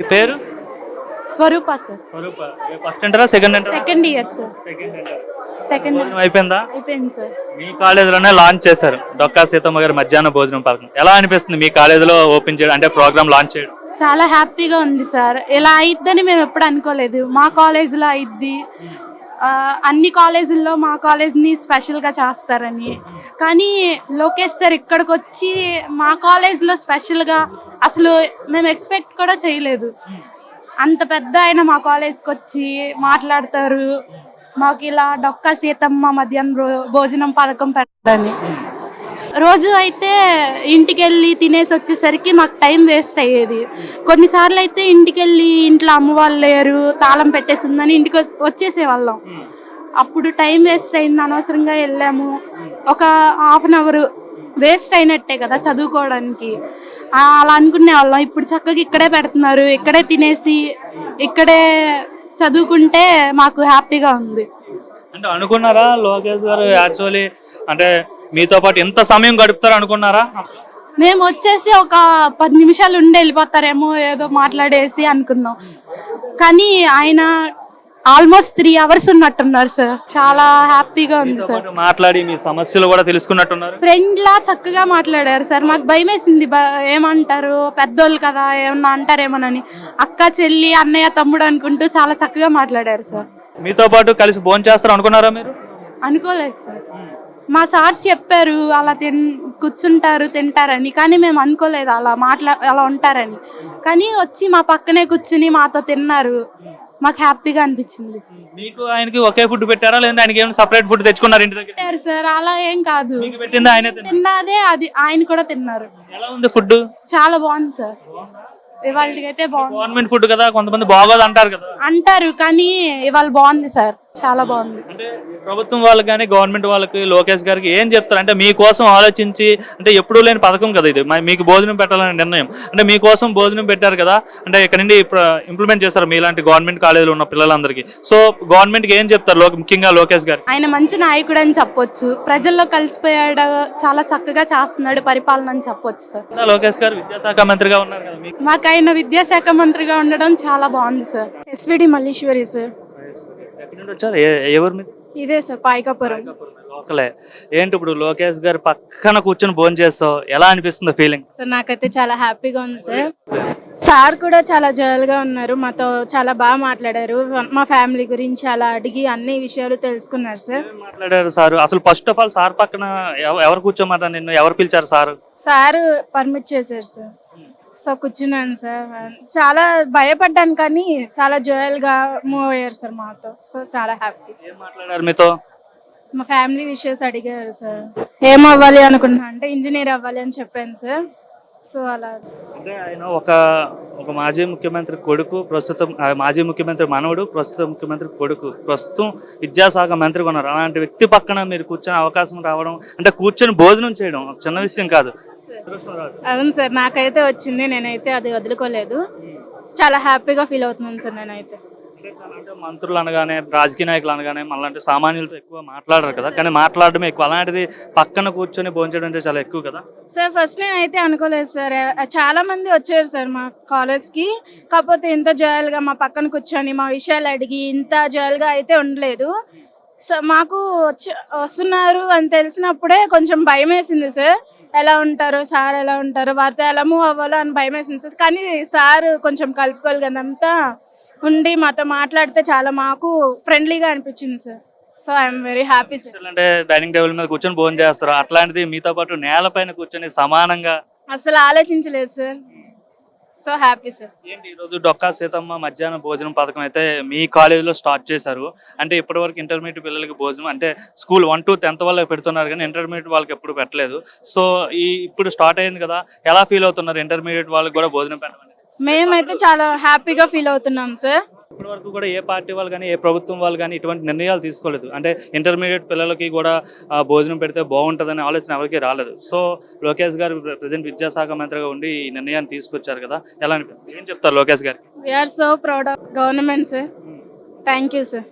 పేరు? స్వరూప సార్ స్వరూప. ఫస్ట్ ఎంటరా second ఎంటరా second year sir second enter second భోజనం అయిపోయిందా? అయిపోయింది సార్ మీ కాలేజీలోనే లాంచ్ చేశారు. డొక్కా సీతమ్మ గారి మధ్యాహ్న భోజనం పథకం. ఎలా అనిపిస్తుంది మీ కాలేజీలో ఓపెన్ చేయడం అంటే ప్రోగ్రామ్ లాంచ్ చేయడం? చాలా హ్యాపీగా ఉంది సార్ ఇలా అయిద్దని మేము ఎప్పుడు అనుకోలేదు. మా కాలేజీలో అయిద్ది. అన్ని కాలేజీల్లో మా కాలేజ్ని స్పెషల్గా చేస్తారని. కానీ లోకేష్ సార్ ఇక్కడికి వచ్చి మా కాలేజ్లో స్పెషల్గా అసలు మేము ఎక్స్పెక్ట్ కూడా చేయలేదు. అంత పెద్ద ఆయన మా కాలేజ్కి వచ్చి మాట్లాడతారు. మాకు ఇలా డొక్కా సీతమ్మ మధ్యాహ్నం భోజనం పథకం పెట్టాలని రోజు అయితే ఇంటికి వెళ్ళి తినేసి వచ్చేసరికి మాకు టైం వేస్ట్ అయ్యేది. కొన్నిసార్లు అయితే ఇంటికి వెళ్ళి ఇంట్లో అమ్మవాళ్ళు లేరు తాళం పెట్టేసిందని ఇంటికి వచ్చేసే వచ్చేసేవాళ్ళం. అప్పుడు టైం వేస్ట్ అయింది అనవసరంగా వెళ్ళాము. ఒక హాఫ్ అన్ అవర్ వేస్ట్ అయినట్టే కదా చదువుకోవడానికి. అలా అనుకునే వాళ్ళం ఇప్పుడు చక్కగా ఇక్కడే పెడుతున్నారు ఇక్కడే తినేసి ఇక్కడే చదువుకుంటే మాకు హ్యాపీగా ఉంది. అంటే అనుకున్నారా లోకేష్ గారు యాక్చువల్లీ అంటే మీతో పాటు ఎంత సమయం గడుపుతారు అనుకున్నారా? మేము వచ్చేసి ఒక పది నిమిషాలు ఉండి వెళ్ళిపోతారేమో ఏదో మాట్లాడేసి అనుకున్నాం. కానీ ఆయన ఆల్మోస్ట్ త్రీ అవర్స్ ఉన్నట్టున్నారు సార్. చాలా హ్యాపీగా ఉంది సార్. మాట్లాడి మీ సమస్యలు కూడా తెలుసుకున్నట్టున్నారు. ఫ్రెండ్ లా చక్కగా మాట్లాడారు సార్. మాకు భయం వేసింది ఏమంటారు? పెద్దోళ్ళు కదా ఏమన్నా అంటారేమోనని. అక్క చెల్లి అన్నయ్య తమ్ముడు అనుకుంటూ చాలా చక్కగా మాట్లాడారు సార్. మీతో పాటు కలిసి భోజనం చేస్తారు అనుకున్నారా మీరు? అనుకోలేదు సార్. మా సార్స్ చెప్పారు అలా తిన్ కూర్చుంటారు తింటారని. కానీ మేము అనుకోలేదు అలా మాట్లా అలా ఉంటారని. కానీ వచ్చి మా పక్కనే కూర్చుని మాతో తిన్నారు. మాకు హ్యాపీగా అనిపించింది. మీకు ఆయనకి ఒకే ఫుడ్ పెట్టారా? లేదా ఆయనకి ఏమైనా సపరేట్ ఫుడ్ తెచ్చుకున్నారు ఇంటి దగ్గర? పెట్టారు సార్ అలా ఏం కాదు. మీకు పెట్టింది? ఆయనే తిన్నదే అది ఆయన కూడా తిన్నారు. ఎలా ఉంది ఫుడ్ చాలా బాగుంది సార్. ఇవాళకైతే బాగుంది. గవర్నమెంట్ ఫుడ్ కదా కొంతమంది బాగోదు అంటారు కదా. అంటారు కానీ ఇవాళ బాగుంది సార్. చాలా బాగుంది. అంటే ప్రభుత్వం వాళ్ళకి కానీ గవర్నమెంట్ వాళ్ళకి లోకేష్ గారికి ఏం చెప్తారు? అంటే మీకోసం ఆలోచించి అంటే ఎప్పుడూ లేని పథకం కదా ఇది. మీకు భోజనం పెట్టాలనే నిర్ణయం. అంటే మీకోసం భోజనం పెట్టారు కదా అంటే ఇక్కడ నుండి ఇంప్లిమెంట్ చేస్తారు మీలాంటి గవర్నమెంట్ కాలేజీలో ఉన్న పిల్లలందరికీ. సో గవర్నమెంట్కి ఏం చెప్తారు? ముఖ్యంగా లోకేష్ గారు. ఆయన మంచి నాయకుడు అని చెప్పొచ్చు. ప్రజల్లో కలిసిపోయాడు చాలా చక్కగా చేస్తున్నాడు పరిపాలన అని చెప్పొచ్చు సార్. లోకేష్ గారు విద్యాశాఖ మంత్రిగా ఉన్నారు కదా మీకు? మాకు ఆయన విద్యాశాఖ మంత్రిగా ఉండడం చాలా బాగుంది సార్. SVD Malleswari sir. ఎక్కడి నుండి వచ్చారు? ఏ- ఎవరు మీరు? ఇదే సార్ పాయకాపురం. లోకలే. ఏంటి ఇప్పుడు లోకేష్ గారు పక్కన కూర్చొని భోజనం చేస్తావు? ఎలా అనిపిస్తుంది ఫీలింగ్ సార్ నాకైతే చాలా హ్యాపీగా ఉంది సార్. సార్ కూడా చాలా జోయల్గా ఉన్నారు. మాతో చాలా బాగా మాట్లాడారు. మా ఫ్యామిలీ గురించి అలా అడిగి అన్ని విషయాలు తెలుసుకున్నారు సార్. మాట్లాడారు సార్? అసలు ఫస్ట్ ఆఫ్ ఆల్ సార్ పక్కన ఎవ- ఎవరు కూర్చోమన్నారు నిన్ను? ఎవరు పిలిచారు సార్? సార్ పర్మిట్ చేశారు సార్. సో కూర్చున్నాను సార్. చాలా భయపడ్డాను కానీ చాలా జోయల్గా మూవ్ అయ్యారు సార్ మాతో. సో చాలా హ్యాపీ ఏం మాట్లాడారు మీతో? మా ఫ్యామిలీ విషయస్ అడిగారు సార్. ఏం అవ్వాలి అనుకున్నా అంటే ఇంజనీర్ అవ్వాలి అని చెప్పాను సార్. సో అలా. అంటే ఆయన ఒక ఒక మాజీ ముఖ్యమంత్రి కొడుకు ప్రస్తుతం ఆ, మాజీ ముఖ్యమంత్రి మనవడు ప్రస్తుత ముఖ్యమంత్రి కొడుకు. ప్రస్తుతం విద్యాశాఖ మంత్రిగా ఉన్నారు. అలాంటి వ్యక్తి పక్కన మీరు కూర్చొని అవకాశం రావడం అంటే కూర్చొని భోజనం చేయడం చిన్న విషయం కాదు. అవును సార్ నాకైతే వచ్చింది నేనైతే అది వదులుకోలేదు. చాలా హ్యాపీగా ఫీల్ అవుతున్నాను సార్ నేనైతే. మంత్రులు అనగానే రాజకీయ నాయకులు అనగానే మనలాంటి సామాన్యులతో ఎక్కువ మాట్లాడరు కదా కానీ మాట్లాడడం ఎక్కువ. అలాంటిది పక్కన కూర్చొని భోంచడం అంటే చాలా ఎక్కువ కదా? సార్ ఫస్ట్ నేనైతే అనుకోలేదు సార్. చాలా మంది వచ్చారు సార్ మా కాలేజ్కి. కాకపోతే ఇంత జాయల్గా మా పక్కన కూర్చొని మా విషయాలు అడిగి ఇంత జాయల్గా అయితే ఉండలేదు. సో మాకు వచ్చి వస్తున్నారు అని తెలిసినప్పుడే కొంచెం భయం వేసింది సార్. ఎలా ఉంటారో సార్ ఎలా ఉంటారో వారితో ఎలా మూవ్ అవ్వాలో అని భయం వేసింది సార్. కానీ సార్ కొంచెం కలుపుకోగలంతా ఉండి మాతో మాట్లాడితే చాలా మాకు ఫ్రెండ్లీగా అనిపించింది sir. So I'm very happy sir అంటే డైనింగ్ టేబుల్ మీద కూర్చొని భోజనం చేస్తారు. అట్లాంటిది మీతో పాటు నేలపైన కూర్చొని సమానంగా అసలు ఆలోచించలేదు సార్ సో హ్యాపీ సార్. ఏంటి ఈరోజు డొక్కా సీతమ్మ మధ్యాహ్న భోజనం పథకం అయితే మీ కాలేజీలో స్టార్ట్ చేశారు. అంటే ఇప్పటివరకు ఇంటర్మీడియట్ పిల్లలకి భోజనం అంటే స్కూల్ వన్ టు టెన్త్ వాళ్ళకి పెడుతున్నారు కానీ ఇంటర్మీడియట్ వాళ్ళకి ఎప్పుడు పెట్టలేదు. సో ఈ ఇప్పుడు స్టార్ట్ అయింది కదా ఎలా ఫీల్ అవుతున్నారు ఇంటర్మీడియట్ వాళ్ళకి కూడా భోజనం పెట్టమని? మేమైతే చాలా హ్యాపీగా ఫీల్ అవుతున్నాం సార్. ఇప్పటి వరకు కూడా ఏ పార్టీ వాళ్ళు కానీ ఏ ప్రభుత్వం వాళ్ళు కానీ ఇటువంటి నిర్ణయాలు తీసుకోలేదు. అంటే ఇంటర్మీడియట్ పిల్లలకి కూడా భోజనం పెడితే బాగుంటుందనే ఆలోచన ఎవరికి రాలేదు. సో లోకేష్ గారు ప్రజెంట్ విద్యాశాఖ మంత్రిగా ఉండి ఈ నిర్ణయాన్ని తీసుకొచ్చారు కదా ఎలా అనిపిస్తుంది? ఏం చెప్తారు లోకేష్ గారికి? We are so proud of government sir thank you sir